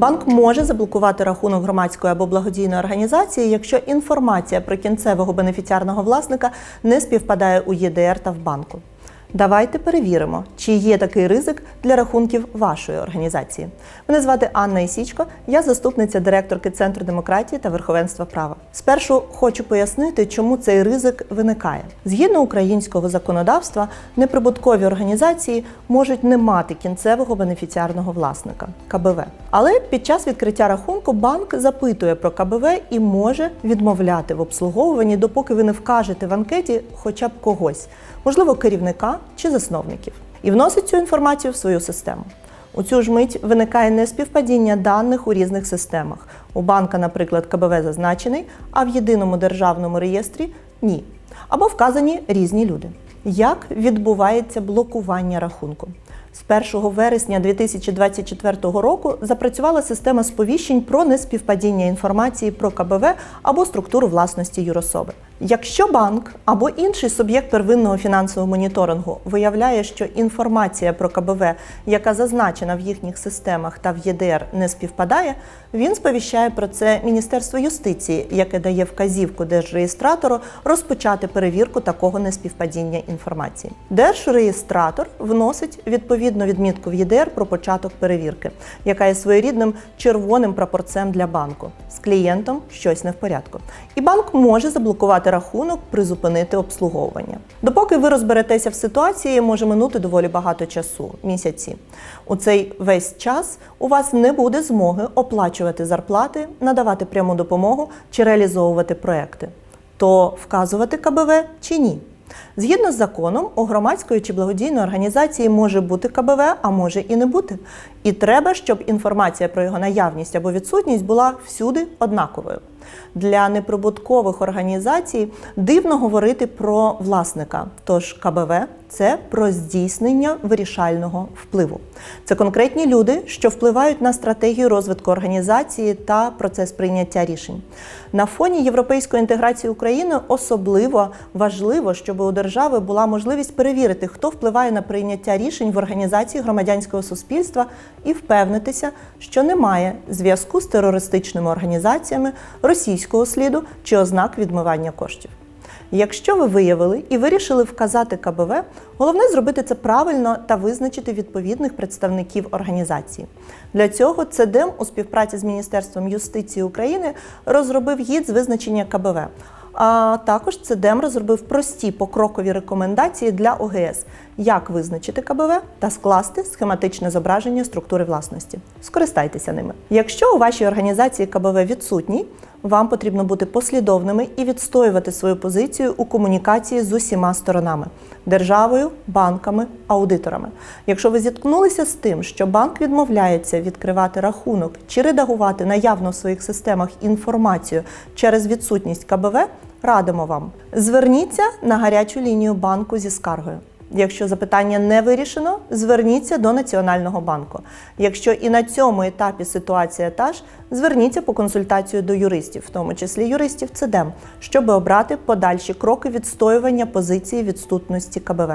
Банк може заблокувати рахунок громадської або благодійної організації, якщо інформація про кінцевого бенефіціарного власника не співпадає у ЄДР та в банку. Давайте перевіримо, чи є такий ризик для рахунків вашої організації. Мене звати Анна Ісічко, я заступниця директорки Центру демократії та верховенства права. Спершу хочу пояснити, чому цей ризик виникає. Згідно українського законодавства, неприбуткові організації можуть не мати кінцевого бенефіціарного власника КБВ. Але під час відкриття рахунку банк запитує про КБВ і може відмовляти в обслуговуванні, допоки ви не вкажете в анкеті хоча б когось, можливо, керівника чи засновників, і вносить цю інформацію в свою систему. У цю ж мить виникає неспівпадіння даних у різних системах. У банка, наприклад, КБВ зазначений, а в єдиному державному реєстрі ні. Або вказані різні люди. Як відбувається блокування рахунку? З 1 вересня 2024 року запрацювала система сповіщень про неспівпадіння інформації про КБВ або структуру власності юрособи. Якщо банк або інший суб'єкт первинного фінансового моніторингу виявляє, що інформація про КБВ, яка зазначена в їхніх системах та в ЄДР, не співпадає, він сповіщає про це Міністерство юстиції, яке дає вказівку держреєстратору розпочати перевірку такого неспівпадіння інформації. Держреєстратор вносить відповідну відмітку в ЄДР про початок перевірки, яка є своєрідним червоним прапорцем для банку. З клієнтом щось не в порядку. І банк може заблокувати рахунок, призупинити обслуговування. Допоки ви розберетеся в ситуації, може минути доволі багато часу місяці. У цей весь час у вас не буде змоги оплачувати зарплати, надавати пряму допомогу чи реалізовувати проекти. То вказувати КБВ чи ні? Згідно з законом, у громадської чи благодійної організації може бути КБВ, а може і не бути. І треба, щоб інформація про його наявність або відсутність була всюди однаковою. Для неприбуткових організацій дивно говорити про власника. Тож КБВ це про здійснення вирішального впливу. Це конкретні люди, що впливають на стратегію розвитку організації та процес прийняття рішень. На фоні європейської інтеграції України особливо важливо, щоб у держави була можливість перевірити, хто впливає на прийняття рішень в організації громадянського суспільства, і впевнитися, що немає зв'язку з терористичними організаціями російського сліду чи ознак відмивання коштів. Якщо ви виявили і вирішили вказати КБВ, головне зробити це правильно та визначити відповідних представників організації. Для цього ЦДМ у співпраці з Міністерством юстиції України розробив гід з визначення КБВ. А також ЦДМ розробив прості покрокові рекомендації для ОГС, як визначити КБВ та скласти схематичне зображення структури власності. Скористайтеся ними. Якщо у вашій організації КБВ відсутній, вам потрібно бути послідовними і відстоювати свою позицію у комунікації з усіма сторонами державою, банками, аудиторами. Якщо ви зіткнулися з тим, що банк відмовляється відкривати рахунок чи редагувати наявно в своїх системах інформацію через відсутність КБВ, радимо вам. Зверніться на гарячу лінію банку зі скаргою. Якщо запитання не вирішено, зверніться до Національного банку. Якщо і на цьому етапі ситуація та ж, зверніться по консультацію до юристів, в тому числі юристів ЦДЕМ, щоб обрати подальші кроки відстоювання позиції відсутності КБВ.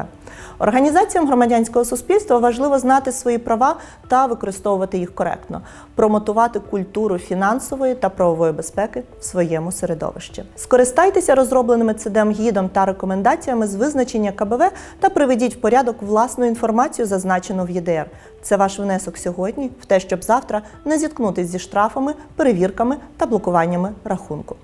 Організаціям громадянського суспільства важливо знати свої права та використовувати їх коректно, промотувати культуру фінансової та правової безпеки в своєму середовищі. Скористайтеся розробленими ЦДМ гідом та рекомендаціями з визначення КБВ та приведіть в порядок власну інформацію, зазначену в ЄДР. Це ваш внесок сьогодні в те, щоб завтра не зіткнутися зі штрафами, перевірками та блокуваннями рахунку.